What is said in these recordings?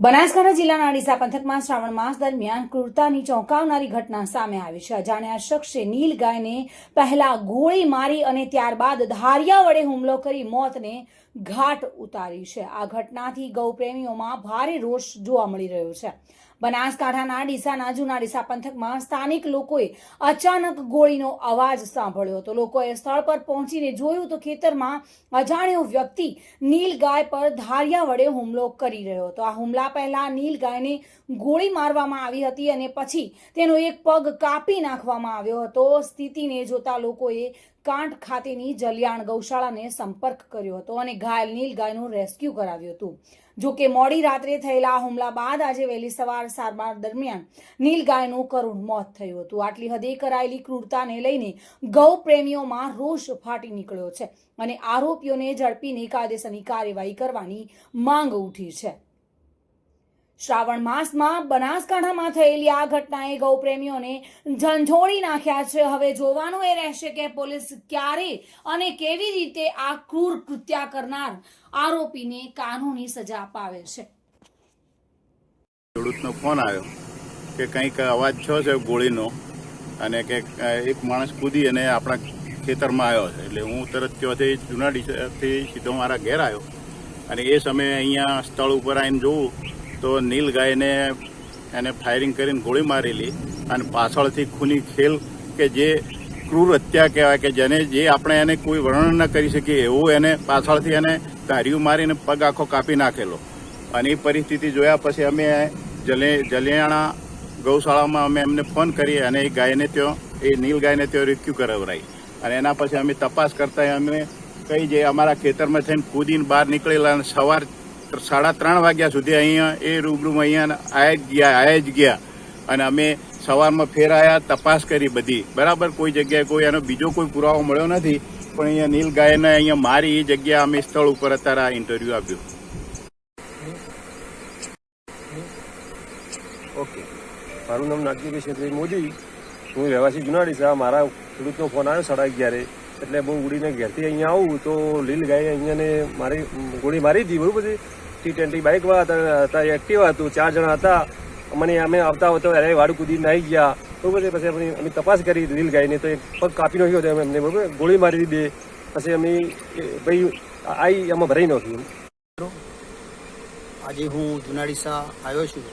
બનાસકાંઠા જિલ્લાના અડીસા પંથકમાં શ્રાવણ માસ દરમિયાન ક્રૂરતાની ચોંકાવનારી ઘટના સામે આવી છે. અજાણ્યા શખ્સે નીલ ગાયને પહેલા ગોળી મારી અને ત્યારબાદ ધારિયા વડે હુમલો કરી મોતને ઘાટ ઉતારી છે. આ ઘટનાથી ગૌપ્રેમીઓમાં ભારે રોષ જોવા મળી રહ્યો છે. બનાસકાંઠાના ડીસાના જૂના ડીસા પંથકમાં સ્થાનિક લોકોએ અચાનક ગોળીનો અવાજ સાંભળ્યો હતો. લોકોએ સ્થળ પર પહોંચીને જોયું તો ખેતરમાં અજાણ્યો વ્યક્તિ નીલ ગાય પર ધારિયા વડે હુમલો કરી રહ્યો હતો. આ હુમલા પહેલા નીલ ગાયને ગોળી મારવામાં આવી હતી અને પછી તેનો એક પગ કાપી નાખવામાં આવ્યો હતો. સ્થિતિને જોતા લોકોએ કાંઠ ખાતેની જલિયાણ ગૌશાળાને સંપર્ક કર્યો હતો અને ઘાયલ નીલ ગાયનું રેસ્ક્યુ કરાવ્યું હતું. જો કે મોડી રાત્રે થયેલા હુમલા બાદ આજે વહેલી સવાર સારવાર દરમિયાન નીલ ગાયનું કરુણ મોત થયું હતું. આટલી હદે કરાયેલી ક્રૂરતાને લઈને ગૌ પ્રેમીઓમાં રોષ ફાટી નીકળ્યો છે અને આરોપીઓને ઝડપીને કાયદેસરની કાર્યવાહી કરવાની માંગ ઉઠી છે. શ્રાવણ માસમાં બનાસકાંઠામાં થયેલી આ ઘટનાએ ગૌપ્રેમીઓને ઝંઝોળી નાખ્યા છે. હવે જોવાનું એ રહેશે કે પોલીસ ક્યારે અને કેવી રીતે આ ક્રૂર કૃત્ય કરનાર આરોપીને કાનૂની સજા અપાવે છે. ખેડૂતનો ફોન આવ્યો કે કંઈક અવાજ થયો છે ગોળીનો અને કે એક માણસ કૂદી અને આપણા ખેતરમાં આવ્યો છે. એટલે હું તરત ત્યાંથી જુનાડીથી સીધો મારા ઘેર આવ્યો અને એ સમયે અહીંયા સ્થળ ઉપર આવીને જોઉં તો નીલ ગાયને એને ફાયરિંગ કરીને ગોળી મારેલી અને પાછળથી ખૂની ખેલ કે જે ક્રૂર હત્યા કહેવાય કે જેને જે આપણે એને કોઈ વર્ણન ન કરી શકીએ એવું એને પાછળથી એને ધાર્યું મારીને પગ આખો કાપી નાખેલો. અને એ પરિસ્થિતિ જોયા પછી અમે જલે જલિયાણા ગૌશાળામાં અમે એમને ફોન કરી અને એ ગાયને ત્યાં, એ નીલ ગાયને ત્યાં રેસ્ક્યુ કરાવરાઈ. અને એના પછી અમે તપાસ કરતા અમે કઈ જે અમારા ખેતરમાં થઈને કૂદીને બહાર નીકળેલા અને સવાર સાડા ત્રણ વાગ્યા સુધી અહીંયા એ રૂબરૂમાં અહીંયા આયા જ ગયા, આયા જ ગયા. અને અમે સવારમાં ફેર આયા, તપાસ કરી બધી. બરાબર, કોઈ જગ્યાએ કોઈ એનો બીજો કોઈ પુરાવો મળ્યો નથી, પણ અહીંયા નીલ ગાયને અહીંયા મારી એ જગ્યા અમે સ્થળ ઉપર અત્યારે આ ઇન્ટરવ્યુ આપ્યું. ઓકે. મારું નામ નાગજીભાઈ છે, મોદી. હું રહેવાસી જુનાડી છે મારા ખેડૂતનો ફોન આવ્યો સાડા અગિયારે. એટલે બહુ ઉડીને ઘેરથી અહીંયા આવું તો લીલ ગાય અહીંયાને મારી, ગોળી મારી હતી બરાબર પછી ટી ટ્વેન્ટી બાઇકમાં હતા હતા એક્ટિવા હતું, ચાર જણા હતા. મને અમે આવતા આવતા અરે વાડું કૂદીને આવી ગયા. તો છે? પછી અમે તપાસ કરી લીલ ગાયને, તો એક પગ કાપી નાખ્યો હતો એમને, બરાબર? ગોળી મારી દીધી પછી અમે ભાઈ આવી એમાં ભરાઈ નાખ્યું આજે હું જુનાડીસા આવ્યો છું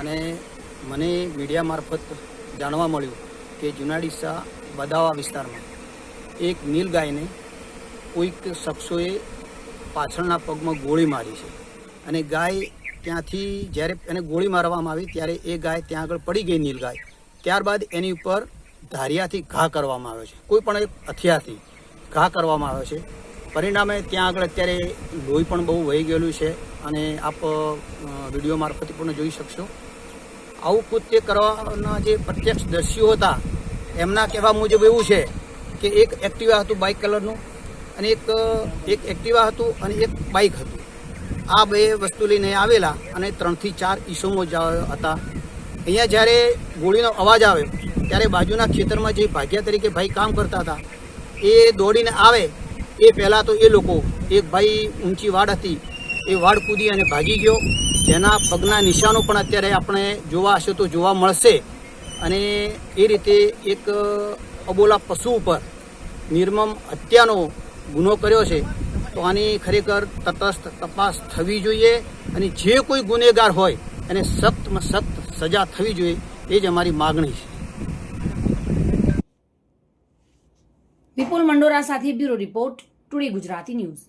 અને મને મીડિયા મારફત જાણવા મળ્યું કે જુનાડીસા બદાવા વિસ્તારમાં એક નીલ ગાયને કોઈક શખ્સોએ પાછળના પગમાં ગોળી મારી છે. અને ગાય ત્યાંથી જ્યારે એને ગોળી મારવામાં આવી, ત્યારે એ ગાય ત્યાં આગળ પડી ગઈ નીલ ગાય. ત્યારબાદ એની ઉપર ધારિયાથી ઘા કરવામાં આવ્યો છે. કોઈ પણ એક હથિયારથી ઘા કરવામાં આવ્યો છે. પરિણામે ત્યાં આગળ અત્યારે લોહી પણ બહુ વહી ગયેલું છે અને આપ વીડિયો મારફતે પણ જોઈ શકશો. આવું કૃત્ય કરવાના જે પ્રત્યક્ષ દ્રશ્યો હતા, એમના કહેવા મુજબ એવું છે કે એક એક્ટિવા હતું બાઇક કલરનું અને એક એક એક્ટિવા હતું અને એક બાઇક હતું. આ બે વસ્તુ લઈને આવેલા અને ત્રણથી ચાર ઈસમો હતા. અહીંયા જ્યારે ગોળીનો અવાજ આવ્યો ત્યારે બાજુના ખેતરમાં જે ભાગ્યા તરીકે ભાઈ કામ કરતા હતા, એ દોડીને આવે, એ પહેલાં તો એ લોકો, એક ભાઈ ઊંચી વાડ હતી, એ વાડ કૂદી અને ભાગી ગયો. જેના પગના નિશાનો પણ અત્યારે આપણે જોવા હશે તો જોવા મળશે. અને એ રીતે એક અબોલા પશુ ઉપર નિર્મમ હત્યાનો ગુનો કર્યો છે, તો આની ખરેખર તટસ્થ તપાસ થવી જોઈએ અને જે કોઈ ગુનેગાર હોય એને સખ્તમાં સખ્ત સજા થવી જોઈએ, એ જ અમારી માગણી છે. વિપુલ મંડોરા સાથે bureau report, today Gujarati news.